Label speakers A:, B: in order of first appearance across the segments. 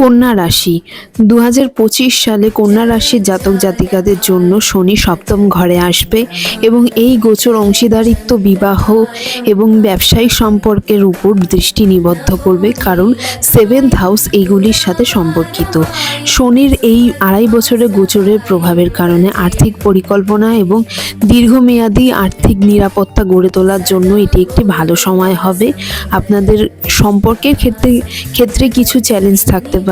A: কন্যা রাশি। দু হাজার পঁচিশ সালে কন্যা রাশির জাতক জাতিকাদের জন্য শনি সপ্তম ঘরে আসবে এবং এই গোচর অংশীদারিত্ব, বিবাহ এবং ব্যবসায়িক সম্পর্কের উপর দৃষ্টি নিবদ্ধ করবে কারণ সেভেন্থ হাউস এইগুলির সাথে সম্পর্কিত। শনির এই আড়াই বছরে গোচরের প্রভাবের কারণে আর্থিক পরিকল্পনা এবং দীর্ঘমেয়াদী আর্থিক নিরাপত্তা গড়ে তোলার জন্য এটি একটি ভালো সময় হবে। আপনাদের সম্পর্কের ক্ষেত্রে ক্ষেত্রে কিছু চ্যালেঞ্জ থাকতে পারে।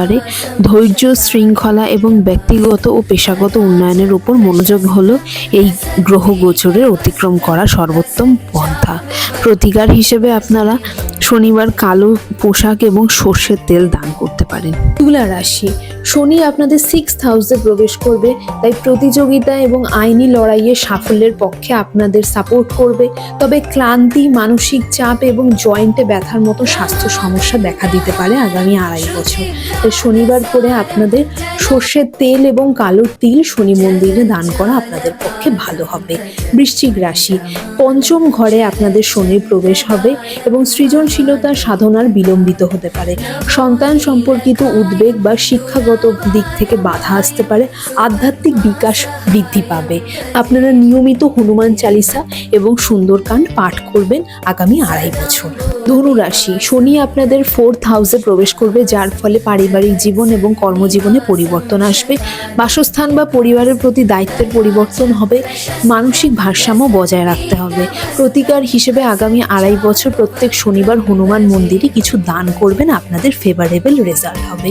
A: ধৈর্য, শৃঙ্খলা এবং ব্যক্তিগত ও পেশাগত উন্নয়নের উপর মনোযোগ হলো এই গ্রহ গোচরের অতিক্রম করা সর্বোত্তম পন্থা। প্রতিকার হিসেবে আপনারা শনিবার কালো পোশাক এবং সর্ষের তেল দান করতে পারেন। তুলা রাশি শনি আপনাদের সিক্স হাউসে প্রবেশ করবে, তাই প্রতিযোগিতা এবং আইনি লড়াইয়ে সাফল্যের পক্ষে আপনাদের সাপোর্ট করবে। তবে ক্লান্তি, মানসিক চাপ এবং জয়েন্টে ব্যথার মতো স্বাস্থ্য সমস্যা দেখা দিতে পারে আগামী আড়াই বছর। তাই শনিবার করে আপনাদের সর্ষের তেল এবং কালো তিল শনি মন্দিরে দান করা আপনাদের পক্ষে ভালো হবে। বৃশ্চিক রাশি, পঞ্চম ঘরে আপনাদের শনির প্রবেশ হবে এবং সৃজনশীলতার সাধনার বিলম্বিত হতে পারে। সন্তান সম্পর্কিত উদ্বেগ বা শিক্ষাগত দিক থেকে বাধা আসতে পারে, আধ্যাত্মিক বিকাশ বৃদ্ধি পাবে। আপনারা নিয়মিত হনুমান চালিসা এবং সুন্দরকাণ্ড পাঠ করবেন আগামী আড়াই বছর। ধনু রাশি শনি আপনাদের ফোর্থ হাউসে প্রবেশ করবে, যার ফলে পারিবারিক জীবন এবং কর্মজীবনে পরিবর্তন আসবে। বাসস্থান বা পরিবারের প্রতি দায়িত্বের পরিবর্তন হবে। মানসিক ভারসাম্য বজায় রাখতে হবে। প্রতিকার হিসেবে আগামী আড়াই বছর প্রত্যেক শনিবার হনুমান মন্দিরে কিছু দান করবেন, আপনাদের ফেভারেবল রেজাল্ট হবে।